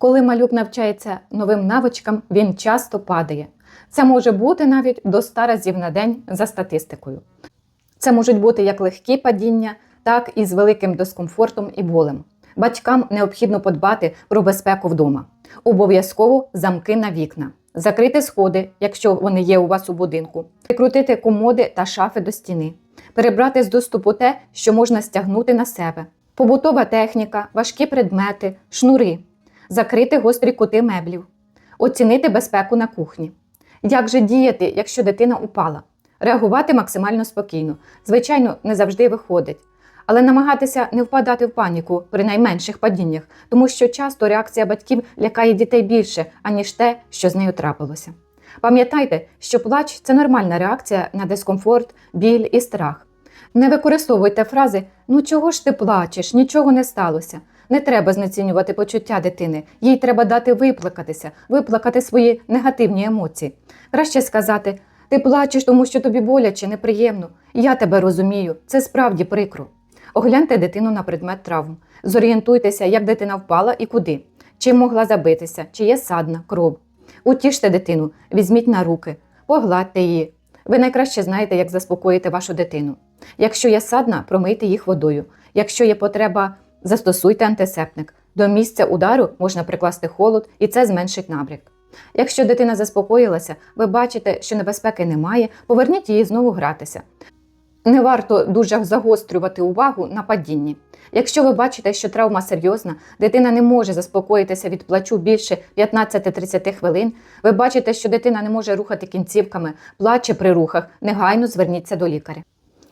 Коли малюк навчається новим навичкам, він часто падає. Це може бути навіть до 100 разів на день за статистикою. Це можуть бути як легкі падіння, так і з великим дискомфортом і болем. Батькам необхідно подбати про безпеку вдома. Обов'язково замки на вікна, закрити сходи, якщо вони є у вас у будинку, прикрутити комоди та шафи до стіни, перебрати з доступу те, що можна стягнути на себе, побутова техніка, важкі предмети, шнури, закрити гострі кути меблів, оцінити безпеку на кухні. Як же діяти, якщо дитина упала? Реагувати максимально спокійно. Звичайно, не завжди виходить. Але намагатися не впадати в паніку при найменших падіннях, тому що часто реакція батьків лякає дітей більше, аніж те, що з нею трапилося. Пам'ятайте, що плач це нормальна реакція на дискомфорт, біль і страх. Не використовуйте фрази Ну чого ж ти плачеш, нічого не сталося. Не треба знецінювати почуття дитини, їй треба дати виплакатися, виплакати свої негативні емоції. Краще сказати Ти плачеш, тому що тобі боляче, неприємно. Я тебе розумію, це справді прикро. Огляньте дитину на предмет травм. Зорієнтуйтеся, як дитина впала і куди, чим могла забитися, чи є садна, кров. Утіште дитину, візьміть на руки, погладьте її. Ви найкраще знаєте, як заспокоїти вашу дитину. Якщо є садна, промийте їх водою. Якщо є потреба, застосуйте антисептик. До місця удару можна прикласти холод, і це зменшить набряк. Якщо дитина заспокоїлася, ви бачите, що небезпеки немає, поверніть її знову гратися. Не варто дуже загострювати увагу на падінні. Якщо ви бачите, що травма серйозна, дитина не може заспокоїтися від плачу більше 15-30 хвилин, ви бачите, що дитина не може рухати кінцівками, плаче при рухах, негайно зверніться до лікаря.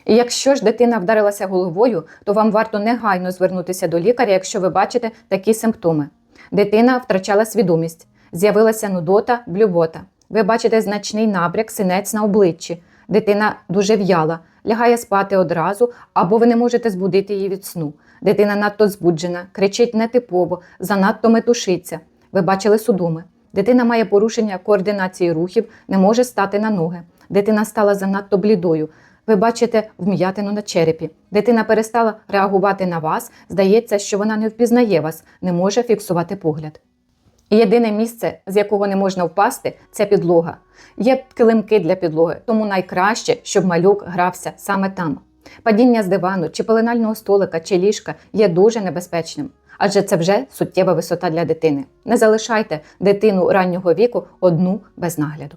І якщо ж дитина вдарилася головою, то вам варто негайно звернутися до лікаря, якщо ви бачите такі симптоми. Дитина втрачала свідомість, з'явилася нудота, блювота. Ви бачите значний набряк, синець на обличчі. Дитина дуже в'яла, лягає спати одразу, або ви не можете збудити її від сну. Дитина надто збуджена, кричить нетипово, занадто метушиться. Ви бачили судоми. Дитина має порушення координації рухів, не може стати на ноги. Дитина стала занадто блідою. Ви бачите вм'ятину на черепі. Дитина перестала реагувати на вас. Здається, що вона не впізнає вас, не може фіксувати погляд. І єдине місце, з якого не можна впасти, це підлога. Є килимки для підлоги, тому найкраще, щоб малюк грався саме там. Падіння з дивану, чи пеленального столика, чи ліжка є дуже небезпечним, адже це вже суттєва висота для дитини. Не залишайте дитину раннього віку одну без нагляду.